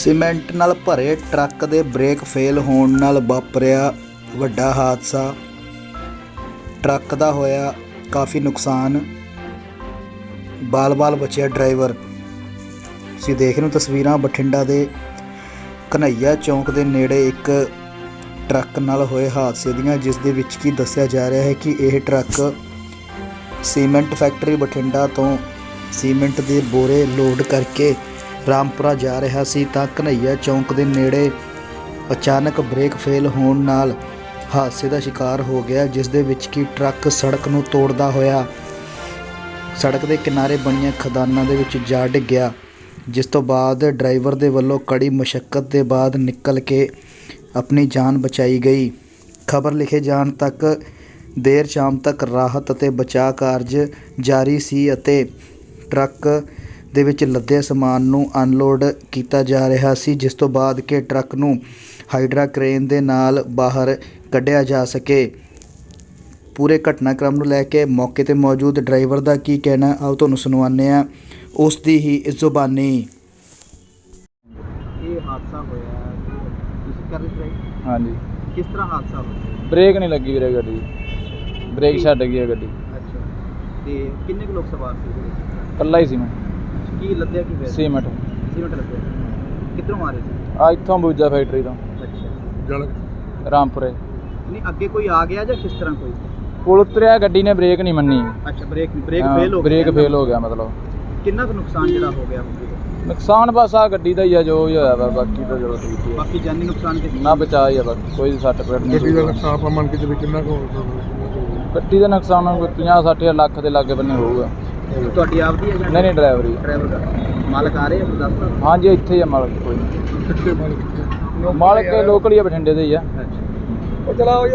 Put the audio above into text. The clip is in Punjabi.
ਸੀਮੈਂਟ ਨਾਲ ਭਰੇ ਟਰੱਕ ਦੇ ਬ੍ਰੇਕ ਫੇਲ ਹੋਣ ਨਾਲ ਵਾਪਰਿਆ ਵੱਡਾ ਹਾਦਸਾ। ਟਰੱਕ ਦਾ ਹੋਇਆ ਕਾਫੀ ਨੁਕਸਾਨ। ਬਾਲ-ਬਾਲ ਬਚਿਆ ਡਰਾਈਵਰ। ਤੁਸੀਂ ਦੇਖ ਰਹੇ ਹੋ ਤਸਵੀਰਾਂ ਬਠਿੰਡਾ ਦੇ ਕਨਈਆ ਚੌਂਕ ਦੇ ਨੇੜੇ ਇੱਕ ਟਰੱਕ ਨਾਲ ਹੋਏ ਹਾਦਸੇ ਦੀਆਂ, ਜਿਸ ਦੇ ਵਿੱਚ ਕੀ ਦੱਸਿਆ ਜਾ ਰਿਹਾ ਹੈ ਕਿ ਇਹ ਟਰੱਕ ਸੀਮੈਂਟ ਫੈਕਟਰੀ ਬਠਿੰਡਾ ਤੋਂ ਸੀਮੈਂਟ ਦੇ ਬੋਰੇ ਲੋਡ ਕਰਕੇ ਰਾਮਪੁਰਾ ਜਾ ਰਿਹਾ ਸੀ ਤਾਂ ਕਨਈਆ ਚੌਂਕ ਦੇ ਨੇੜੇ ਅਚਾਨਕ ਬ੍ਰੇਕ ਫੇਲ ਹੋਣ ਨਾਲ ਹਾਦਸੇ ਦਾ ਸ਼ਿਕਾਰ ਹੋ ਗਿਆ, ਜਿਸ ਦੇ ਵਿੱਚ ਕੀ ਟਰੱਕ ਸੜਕ ਨੂੰ ਤੋੜਦਾ ਹੋਇਆ, ਸੜਕ ਦੇ ਕਿਨਾਰੇ ਬਣੀਆਂ ਖਦਾਨਾਂ ਦੇ ਵਿੱਚ ਜਾ ਡਿੱਗਿਆ ਜਿਸ ਤੋਂ ਬਾਅਦ ਡਰਾਈਵਰ ਦੇ ਵੱਲੋਂ ਕੜੀ ਮੁਸ਼ਕਲ ਦੇ ਬਾਅਦ ਨਿਕਲ ਕੇ ਆਪਣੀ ਜਾਨ ਬਚਾਈ ਗਈ। ਖਬਰ ਲਿਖੇ ਜਾਣ ਤੱਕ ਦੇਰ ਸ਼ਾਮ ਤੱਕ ਰਾਹਤ ਅਤੇ ਬਚਾਅ ਕਾਰਜ ਜਾਰੀ ਸੀ ਅਤੇ ਟਰੱਕ ਦੇ ਵਿੱਚ ਲੱਦੇ ਸਮਾਨ ਨੂੰ ਅਨਲੋਡ ਕੀਤਾ ਜਾ ਰਿਹਾ ਸੀ ਜਿਸ ਤੋਂ ਬਾਅਦ ਕਿ ਟਰੱਕ ਨੂੰ ਹਾਈਡਰਾ ਕ੍ਰੇਨ ਦੇ ਨਾਲ ਬਾਹਰ ਕੱਢਿਆ ਜਾ ਸਕੇ। ਪੂਰੇ ਘਟਨਾਕ੍ਰਮ ਨੂੰ ਲੈ ਕੇ ਮੌਕੇ ਤੇ ਮੌਜੂਦ ਡਰਾਈਵਰ ਦਾ ਕੀ ਕਹਿਣਾ ਆਓ ਤੁਹਾਨੂੰ ਸੁਣਵਾਉਂਦੇ ਆ ਉਸ ਦੀ ਹੀ ਇਸ ਜ਼ੁਬਾਨੀ। ਇਹ ਹਾਦਸਾ ਹੋਇਆ ਤੇ ਤੁਸੀਂ ਕਰ ਰਹੇ ਸੀ ਹਾਂਜੀ। ਕਿਸ ਤਰ੍ਹਾਂ ਹਾਦਸਾ ਹੋਇਆ? ਬ੍ਰੇਕ ਨਹੀਂ ਲੱਗੀ ਵੀਰੇ ਗੱਡੀ। ਦੀ। ਬ੍ਰੇਕ ਛੱਡ ਗਈ ਹੈ ਗੱਡੀ। ਅੱਛਾ। ਤੇ ਕਿੰਨੇ ਕੁ ਲੋਕ ਸਵਾਰ ਸੀ ਇਹਦੇ ਵਿੱਚ? ਕੱਲਾ ਹੀ ਸੀ ਮੈਂ। ਕੀ ਲੱਦਿਆ ਕੀ ਹੋਇਆ ਸੀਮਟ। ਸੀਮੈਂਟ ਲੱਦਿਆ। ਕਿੱਧਰੋਂ ਆ ਰਹੇ ਸੀ? ਆ ਇੱਥੋਂ ਬੂਜਾ ਫੈਕਟਰੀ ਤੋਂ। ਅੱਛਾ। ਰਾਮਪੁਰੇ। ਨਹੀਂ ਅੱਗੇ ਕੋਈ ਆ ਗਿਆ ਜਾਂ ਕਿਸ ਤਰ੍ਹਾਂ ਕੋਈ? ਪੁਲ ਉਤਰਿਆ ਗੱਡੀ ਨੇ ਬ੍ਰੇਕ ਨਹੀਂ ਮੰਨੀ। ਅੱਛਾ ਬ੍ਰੇਕ ਬ੍ਰੇਕ ਹਾਂ, ਫੇਲ ਹੋ ਗਿਆ। ਬ੍ਰੇਕ ਫੇਲ ਹੋ ਗਿਆ ਮਤਲਬ। ਕਿੰਨਾ ਕੁ ਨੁਕਸਾਨ ਜਿਹੜਾ ਹੋ ਗਿਆ? ਨੁਕਸਾਨ ਬਸ ਆ ਗੱਡੀ ਦਾ ਹੀ ਆ ਜੋ ਵੀ ਹੋਇਆ ਵਾ ਬਾਕੀ ਤਾਂ ਚਲੋ ਠੀਕ ਹੀ ਬਾਕੀ ਜਾਨੀ ਨੁਕਸਾਨ ਤੇ ਨਾ ਬਚਾ ਹੀ ਆ ਬਸ ਕੋਈ ਸੱਟ ਪੇਟ ਨਹੀਂ ਗੱਡੀ ਦਾ। ਨੁਕਸਾਨ ਆਪਾਂ ਮੰਨ ਕੇ ਚੱਲੇ ਕਿੰਨਾ ਕੁ ਹੋਊਗਾ? ਗੱਡੀ ਦਾ ਨੁਕਸਾਨ ਕੋਈ 50 60 ਲੱਖ ਦੇ ਲਾਗੇ ਬੰਨੇ ਹੋਊਗਾ। ਤੁਹਾਡੀ ਆਪਦੀ ਹੈ ਜਾਂ ਨਹੀਂ ਨਹੀਂ ਡਰਾਈਵਰੀ ਡਰਾਈਵਰ ਦਾ? ਮਾਲਕ ਆ ਰਹੇ ਆ ਹਾਂਜੀ ਇੱਥੇ ਹੀ ਆ ਮਾਲਕ ਕੋਈ ਨਹੀਂ। ਮਾਲਕ ਲੋਕਲ ਹੀ ਆ ਬਠਿੰਡੇ ਦੇ ਹੀ ਆ। ਅੱਛਾ। ਉਹ ਚਲਾਓ